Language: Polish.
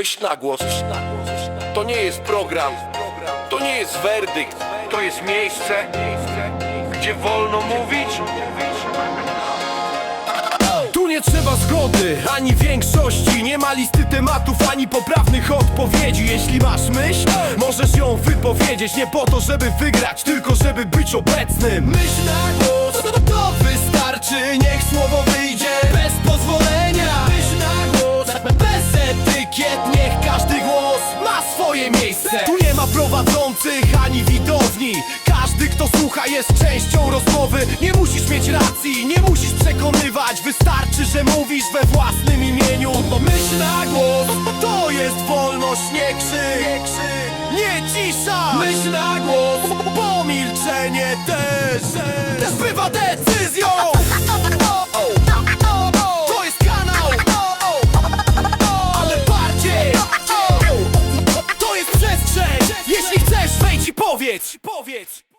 Myśl na głos. To nie jest program. To nie jest werdykt. To jest miejsce, gdzie wolno mówić. Tu nie trzeba zgody, ani większości Nie ma listy tematów, ani poprawnych odpowiedzi Jeśli masz myśl, możesz ją wypowiedzieć Nie po to, żeby wygrać, tylko żeby być obecnym Myśl na głos, to wystarczy Niech jest częścią rozmowy. Nie musisz mieć racji, nie musisz przekonywać. Wystarczy, że mówisz we własnym imieniu. Myśl na głos, to jest wolność, nie krzyk Nie cisza, myśl na głos Bo milczenie też, też bywa decyzją. To jest kanał. Ale bardziej. To jest przestrzeń. Jeśli chcesz, wejdź i powiedz. Powiedz